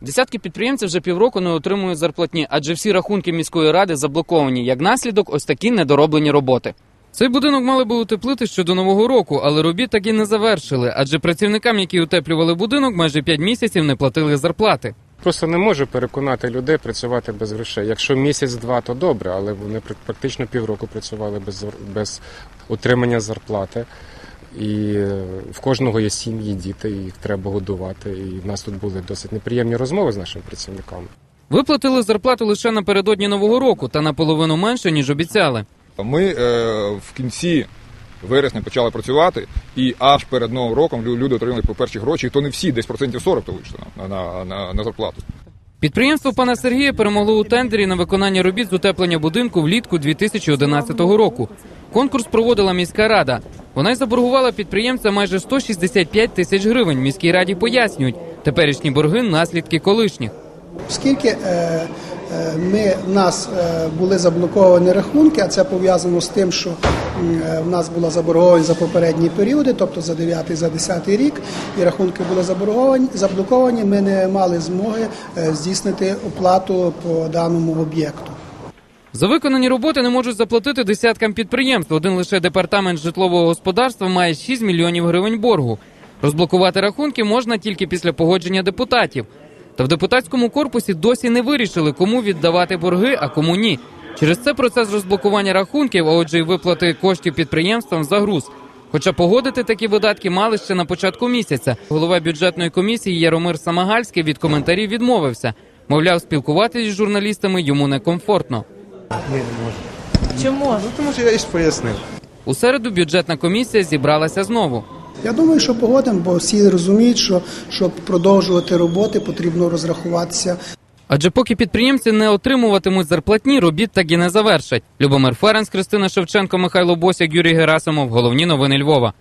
Десятки підприємців вже півроку не отримують зарплатні, адже всі рахунки міської ради заблоковані. Як наслідок, ось такі недороблені роботи. Цей будинок мали би утеплити ще до нового року, але робіт так і не завершили, адже працівникам, які утеплювали будинок, майже 5 місяців не платили зарплати. Просто не можу переконати людей працювати без грошей. Якщо місяць-два, то добре, але вони пр- практично півроку працювали без, без отримання зарплати. І е, в кожного є сім'ї, діти, їх треба годувати. І в нас тут були досить неприємні розмови з нашими працівниками. Виплатили зарплату лише напередодні нового року та наполовину менше, ніж обіцяли. Ми е, в кінці вересня почали працювати, і аж перед новим роком лю- люди отримали по перші гроші, і то не всі, десь процентів 40 то вийшло на, на, на, на зарплату. Підприємство пана Сергія перемогло у тендері на виконання робіт з утеплення будинку влітку 2011 року. Конкурс проводила міська рада. Вона й заборгувала підприємця майже 165 тисяч гривень. Міській раді пояснюють, теперішні борги наслідки колишніх. Оскільки е, е, ми, в нас е, були заблоковані рахунки, а це пов'язано з тим, що в нас була заборгованість за попередні періоди, тобто за 9 за 10 рік, і рахунки були заборговані, заблоковані, ми не мали змоги здійснити оплату по даному об'єкту. За виконані роботи не можуть заплатити десяткам підприємств. Один лише департамент житлового господарства має 6 мільйонів гривень боргу. Розблокувати рахунки можна тільки після погодження депутатів. Та в депутатському корпусі досі не вирішили, кому віддавати борги, а кому ні. Через це процес розблокування рахунків, а отже, й виплати коштів підприємствам загруз. Хоча погодити такі видатки мали ще на початку місяця. Голова бюджетної комісії Яромир Самагальський від коментарів відмовився. Мовляв, спілкуватися з журналістами йому некомфортно. Чому? Ну, тому що я і пояснив. У середу бюджетна комісія зібралася знову. Я думаю, що погодимо, бо всі розуміють, що щоб продовжувати роботи, потрібно розрахуватися Адже поки підприємці не отримуватимуть зарплатні, робіт так і не завершать. Любомир Ференц, Кристина Шевченко, Михайло Босяк, Юрій Герасимов. Головні новини Львова.